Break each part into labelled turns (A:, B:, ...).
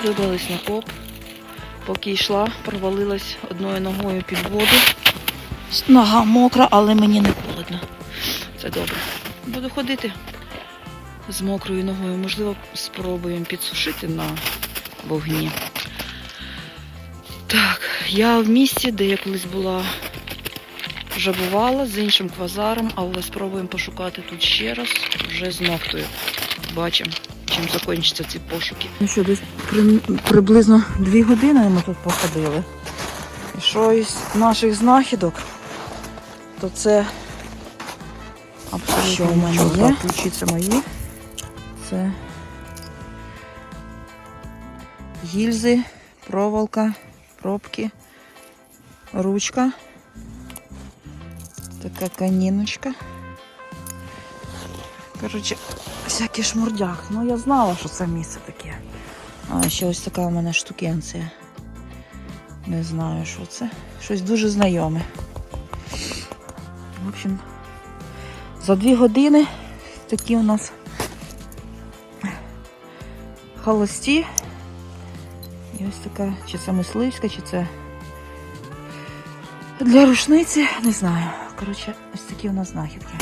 A: спустилась на коп. Поки йшла, провалилась одною ногою під воду. Нога мокра, але мені не холодно. Це добре. Буду ходити з мокрою ногою. Можливо, спробуємо підсушити на вогні. Так, я в місці, де я колись була вже бувала з іншим квазаром, але спробуємо пошукати тут ще раз, вже з ногтою. Бачимо, чим закінчаться ці пошуки. Ну що, десь приблизно дві години ми тут походили. І що із наших знахідок, то це абсолютно що в мене є. Ключі це мої. Це гільзи, проволока, пробки, ручка. Така каніночка. Коротше, всякий шмурдяк. Ну я знала, що це місце таке. А ще ось така у мене штукенція. Не знаю, що це. Щось дуже знайоме. В общем, за дві години такі у нас холості. І ось така, чи це мисливська, чи це для рушниці, не знаю. Коротше, ось такі у нас знахідки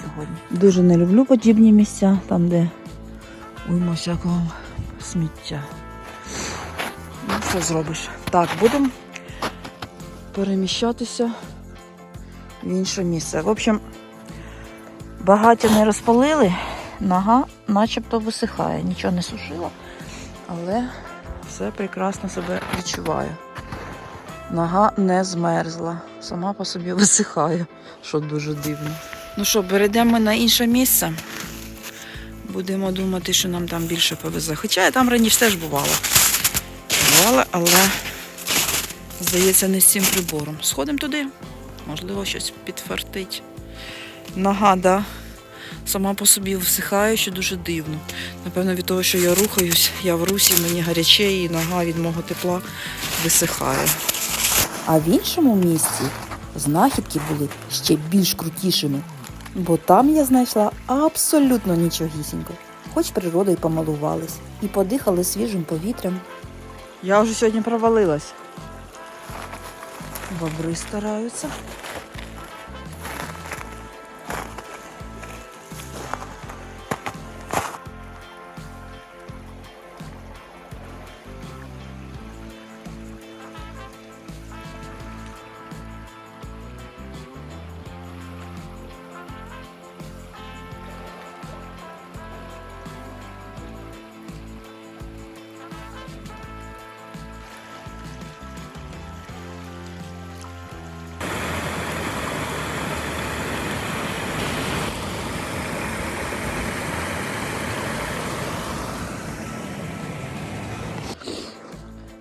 A: сьогодні. Дуже не люблю подібні місця, там, де уйма всякого сміття. Ну, що зробиш? Так, будемо переміщатися в інше місце. В общем, багаття не розпалили, нога начебто висихає, нічого не сушила, але все прекрасно себе відчуваю. Нога не змерзла, сама по собі висихає, що дуже дивно. Ну що, перейдемо на інше місце. Будемо думати, що нам там більше повезе. Хоча я там раніше теж бувала. Бувала, але, здається, не з цим прибором. Сходимо туди, можливо, щось підфартить. Нога, да, сама по собі висихає, що дуже дивно. Напевно, від того, що я рухаюсь, я в русі, мені гаряче, і нога від мого тепла висихає.
B: А в іншому місці знахідки були ще більш крутішими, бо там я знайшла абсолютно нічогісінько, хоч природою помалувались і подихали свіжим повітрям.
A: Я вже сьогодні провалилась. Бобри стараються.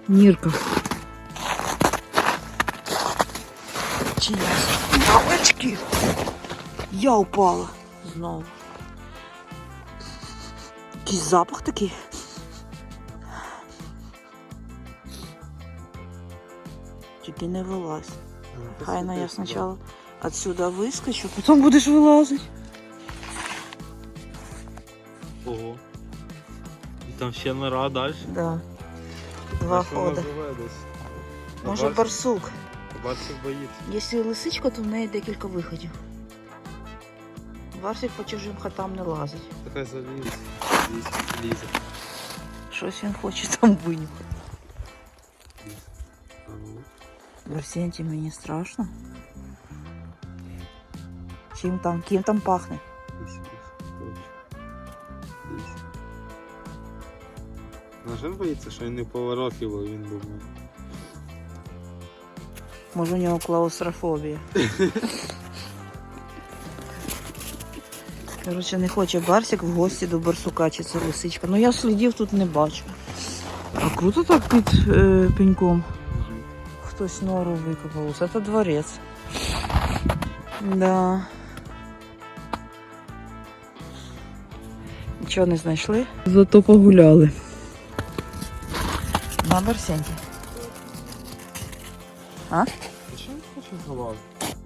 A: Нірка. Чи я? Мамочки! Я упала знову. Якийсь запах такий. Тільки не вилазь. Хай на я спочатку отсюда вискочу, потім будеш вилазити.
C: Ого. І там ще нора далі.
A: Да. Два ходи. Може барсук.
C: Барсик боїться.
A: Якщо лисичка, то в неї декілька виходів. Барсик по чужим хатам не лазить.
C: Така заліз. Ліз, лізе.
A: Щось він хоче там винюхати.
C: А ну.
A: Барсенті мені страшно. Чим там, ким там пахне?
C: Він боїться, що він не поворохів, а він думає.
A: Може у нього клаустрофобія. Коротше, не хоче Барсик в гості до барсука чи це лисичка. Ну я слідів тут не бачу. А круто так під е, пеньком. Хтось нору викопав. Це дворець. Да. Нічого не знайшли. Зато погуляли. На Барсенті. А?
C: Ти що він хоче залазити?